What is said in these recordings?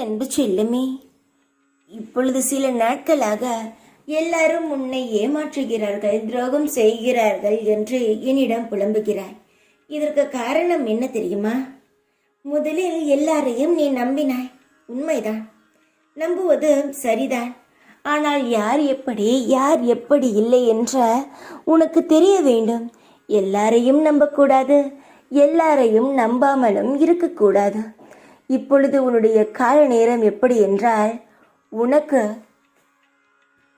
அன்பு செல்லுமே இப்பொழுது சில நாட்களாக எல்லாரும் உன்னை ஏமாற்றுகிறார்கள் துரோகம் செய்கிறார்கள் என்று என்னிடம் புலம்புகிறாய். இதற்கு காரணம் என்ன தெரியுமா? முதலில் எல்லாரையும் நீ நம்பினாய். உண்மைதான். நம்புவது சரிதான். ஆனால் யார் எப்படி யார் எப்படி இல்லை என்ற உனக்கு தெரிய வேண்டும். எல்லாரையும் நம்பக்கூடாது எல்லாரையும் நம்பாமலும் இருக்கக்கூடாது. இப்பொழுது உன்னுடைய கால நேரம் எப்படி என்றால் உனக்கு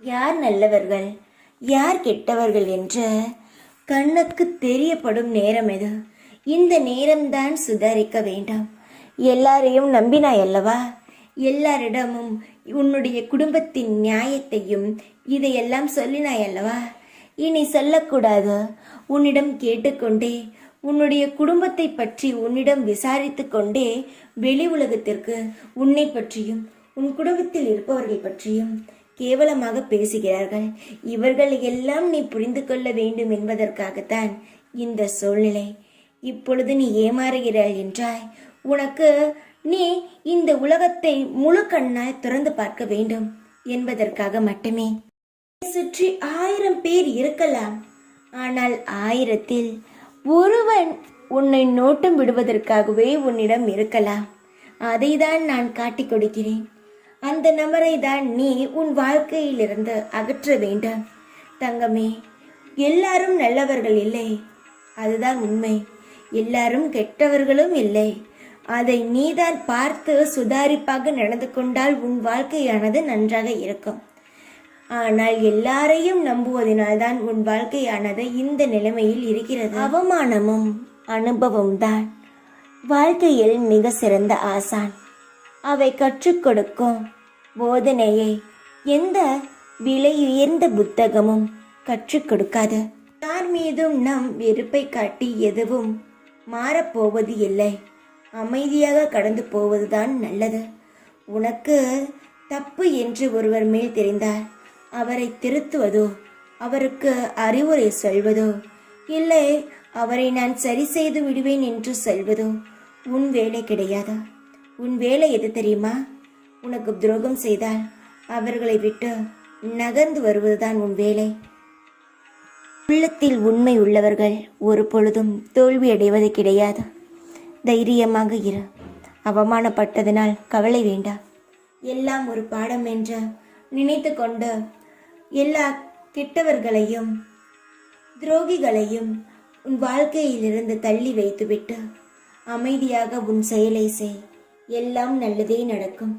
யார் நல்லவர்கள் யார் கெட்டவர்கள் என்ற கண்ணுக்கு தெரியப்படும் நேரம் எது? இந்த நேரம்தான் சுதாரிக்க வேண்டாம். எல்லாரையும் நம்பினாய் அல்லவா? எல்லாரிடமும் உன்னுடைய குடும்பத்தின் நியாயத்தையும் இதையெல்லாம் சொல்லினாய் அல்லவா? இனி சொல்லக்கூடாது. உன்னிடம் கேட்டுக்கொண்டே உன்னுடைய குடும்பத்தை பற்றி உன்னிடம் விசாரித்து கொண்டே வெளி உலகத்திற்கு உன்னை பற்றியும் உன் குடும்பத்தில் இருப்பவர்கள் பற்றியும் கேவலமாக பேசுகிறார்கள். இவர்கள் எல்லாம் நீ புரிந்து கொள்ள வேண்டும் என்பதற்காகத்தான் இந்த சூழ்நிலை. இப்பொழுது நீ ஏமாறுகிறாய் என்றாய். உனக்கு நீ இந்த உலகத்தை முழு கண்ணாய் திறந்து பார்க்க வேண்டும் என்பதற்காக மட்டுமே. சுற்றி ஆயிரம் பேர் இருக்கலாம். ஆனால் ஆயிரத்தில் ஒருவன் உன்னை நோட்டம் விடுவதற்காகவே உன்னிடம் இருக்கலாம். அதைதான் நான் காட்டிக் கொடுக்கிறேன். அந்த நபரை தான் நீ உன் வாழ்க்கையிலிருந்து அகற்ற வேண்டாம். தங்கமே எல்லாரும் நல்லவர்கள் இல்லை. அதுதான் உண்மை. எல்லாரும் கெட்டவர்களும் இல்லை. அதை நீதான் பார்த்து சுதாரிப்பாக நடந்து கொண்டால் உன் வாழ்க்கையானது நன்றாக இருக்கும். ஆனால் எல்லாரையும் நம்புவதனால்தான் உன் வாழ்க்கையானது இந்த நிலைமையில் இருக்கிறது. அவமானமும் அனுபவம் தான். வாழ்க்கையில் மிக சிறந்த ஆசான். அவை கற்றுக் கொடுக்கும் போதனையை எந்த விலையுயர்ந்த புத்தகமும் கற்றுக் கொடுக்காது. யார் மீதும் நம் வெறுப்பை காட்டி எதுவும் மாறப்போவது இல்லை. அமைதியாக கடந்து போவதுதான் நல்லது. உனக்கு தப்பு என்று ஒருவர் மேல் தெரிந்தால் அவரை திருத்துவதோ? அவருக்கு அறிவுரை சொல்வதோ? இல்லை அவரை நான் சரி செய்து விடுவேன் என்று சொல்வதோ? உன் வேலை கிடையாது? உன் வேலை எது தெரியுமா? உனக்கு துரோகம் செய்தால் அவர்களை விட்டு நகர்ந்து வருவதுதான் உன் வேலை. உள்ளத்தில் உண்மை உள்ளவர்கள் ஒரு பொழுதும் தோல்வியடைவது கிடையாது. தைரியமாக இரு. அவமானப்பட்டதனால் கவலை வேண்டாம். எல்லாம் ஒரு பாடம் என்ற நினைத்து கொண்டு எல்லா கெட்டவர்களையும் துரோகிகளையும் உன் வாழ்க்கையிலிருந்து தள்ளி வைத்துவிட்டு அமைதியாக உன் செயலை செய். எல்லாம் நல்லதே நடக்கும்.